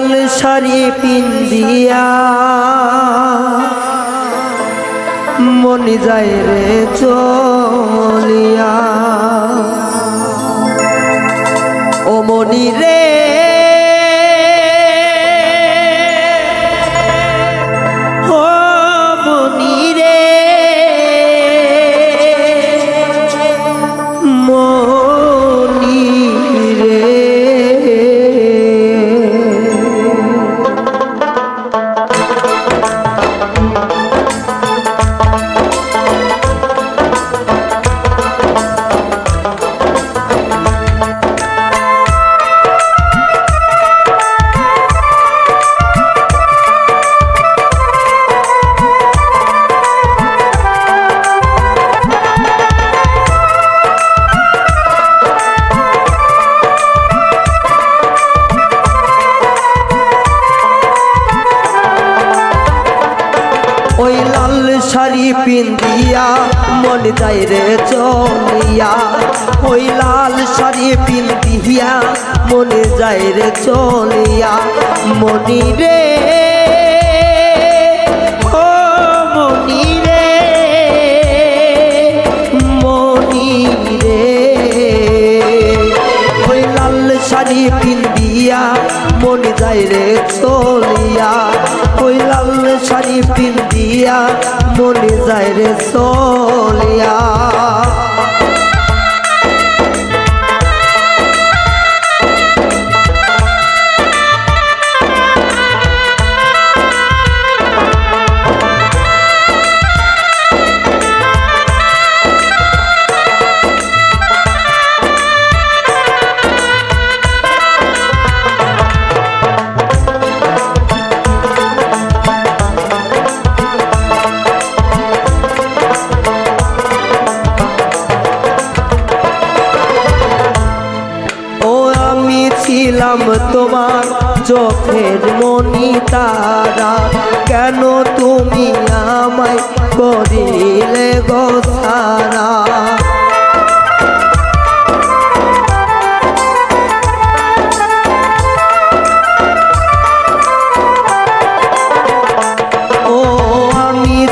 লাল শাড়ি পিন্দিয়া মনি যায় রে চলিয়া শাড়ি পিন্দিয়া মন যায় রে চলিয়া ওই লাল শাড়ি পিন্দিয়া মনে যায় রে চলিয়া। মনি রে, ও শাড়ি পিন্দিয়া মন যায় রে চলিয়া। ওই লাল শাড়ি পিন্দিয়া মনে যায় রে চলিয়া। ছিলাম তোমার চোখের মনি তারা। কেন তুমি আমায় করিলে গো সারা?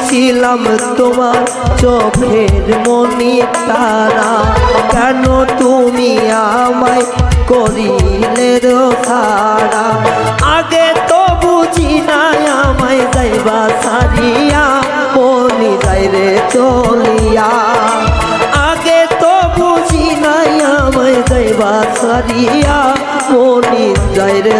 ছিলাম তোমার চোখের মনি তারা। কেন তুমি আমায় করিলে রোখারা আগে তো বুঝি নাই আমায় যাইবা সারিয়া মনি যাই রে চলিয়া। আগে তো বুঝি নাই আমায় যাইবা সারিয়া মনি যাই রে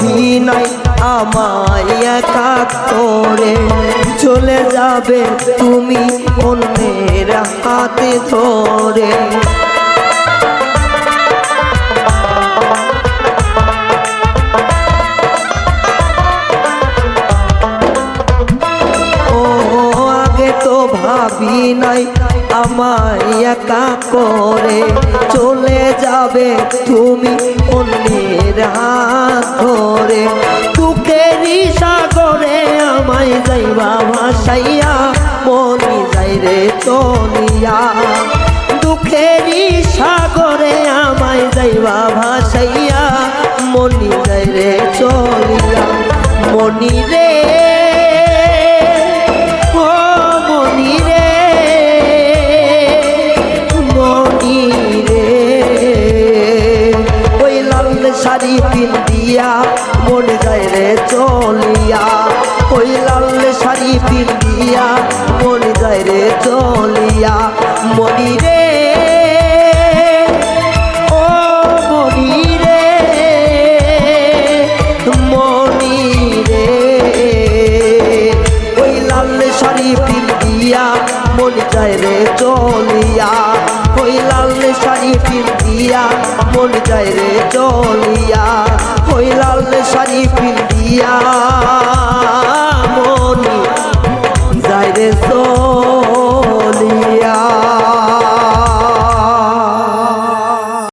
নাই আমায় একা করে চলে যাবে তুমি অন্যের হাতে ধরে। ভাবি নাই আমায় একা করে চলে যাবে তুমি অন্যের হাত ধরে নিশা সাগরে আমায় যাইবা ভাসাইয়া, মনি যাই রে চলিয়া। দুঃখেরই সাগরে আমায় যাইবা ভাসাইয়া, মনি যাই রে চলিয়া। মনি রে মন যায় রে চলিয়া, ওই লাল শাড়ি পিন্ধিয়া মন যায় রে চলিয়া। মনি রে, ও মনি রে মনি রে। ওই লাল শাড়ি পিন্ধিয়া মন যায় রে চলিয়া, ওই লাল লাল শাড়ি পিন্দিয়া মন যায় রে চলিয়া ওই লাল শাড়ি পিন্দিয়া